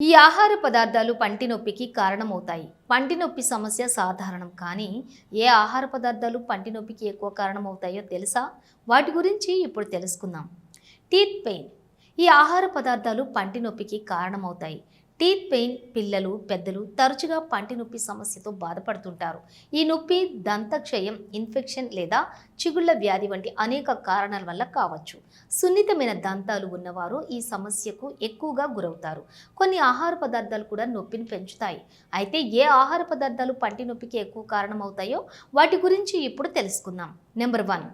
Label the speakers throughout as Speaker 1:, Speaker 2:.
Speaker 1: ఈ ఆహార పదార్థాలు పంటి నొప్పికి కారణమవుతాయి. పంటి నొప్పి సమస్య సాధారణం. కానీ ఏ ఆహార పదార్థాలు పంటి నొప్పికి ఎక్కువ కారణమవుతాయో తెలుసా? వాటి గురించి ఇప్పుడు తెలుసుకుందాం. Teeth pain. ఈ ఆహార పదార్థాలు పంటి నొప్పికి కారణమవుతాయి. టీత్ పెయిన్ పిల్లలు పెద్దలు తరచుగా పంటి నొప్పి సమస్యతో బాధపడుతుంటారు. ఈ నొప్పి దంతక్షయం ఇన్ఫెక్షన్ లేదా చిగుళ్ళ వ్యాధి వంటి అనేక కారణాల వల్ల కావచ్చు. సున్నితమైన దంతాలు ఉన్నవారు ఈ సమస్యకు ఎక్కువగా గురవుతారు. కొన్ని ఆహార పదార్థాలు కూడా నొప్పిని పెంచుతాయి. అయితే ఏ ఆహార పదార్థాలు పంటి నొప్పికి ఎక్కువ కారణమవుతాయో వాటి గురించి ఇప్పుడు తెలుసుకుందాం. Number one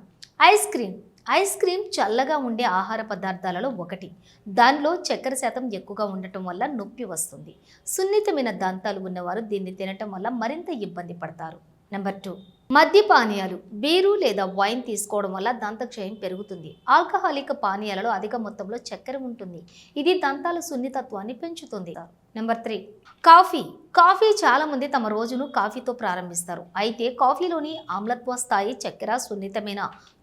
Speaker 1: ice cream. Ice cream చల్లగా ఉండే ఆహార పదార్థాలలో ఒకటి. దానిలో చక్కెర శాతం ఎక్కువగా ఉండటం వల్ల నొప్పి వస్తుంది. సున్నితమైన దంతాలు ఉన్నవారు దీన్ని తినటం వల్ల మరింత ఇబ్బంది పడతారు. Number two. మద్య పానీయాలు బీరు లేదా వైన్ తీసుకోవడం వల్ల దంతక్షయం పెరుగుతుంది. ఆల్కహాలిక్ పానీయాలలో అధిక మొత్తంలో చక్కెర ఉంటుంది. ఇది దంతాల సున్నితత్వాన్ని పెంచుతుంది. Number three coffee. కాఫీ చాలామంది తమ రోజును కాఫీతో ప్రారంభిస్తారు. అయితే కాఫీలోని ఆమ్లత్వ స్థాయి చక్కెర సున్నితమైన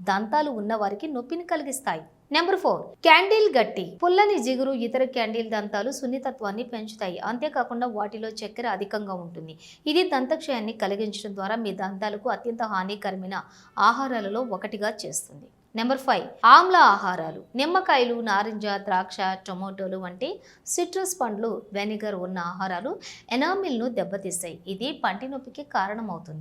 Speaker 1: దంతాలు ఉన్న వారికి నొప్పిని కలిగిస్తాయి. నెంబర్ ఫోర్ క్యాండిల్ గట్టి. పుల్లని జిగురు ఇతర క్యాండిల్ దంతాలు సున్నితత్వాన్ని పెంచుతాయి. అంతేకాకుండా వాటిలో చక్కెర అధికంగా ఉంటుంది. ఇది దంతక్షయాన్ని కలిగించడం ద్వారా మీ దంతాలకు అత్యంత హానికరమైన ఆహారాలలో ఒకటిగా చేస్తుంది. నెంబర్ ఫైవ్ ఆమ్ల ఆహారాలు నిమ్మకాయలు నారింజ ద్రాక్ష టొమాటోలు వంటి సిట్రస్ పండ్లు వెనిగర్ ఉన్న ఆహారాలు ఎనామిల్ను దెబ్బతీస్తాయి. ఇది పంటి నొప్పికి కారణమవుతుంది.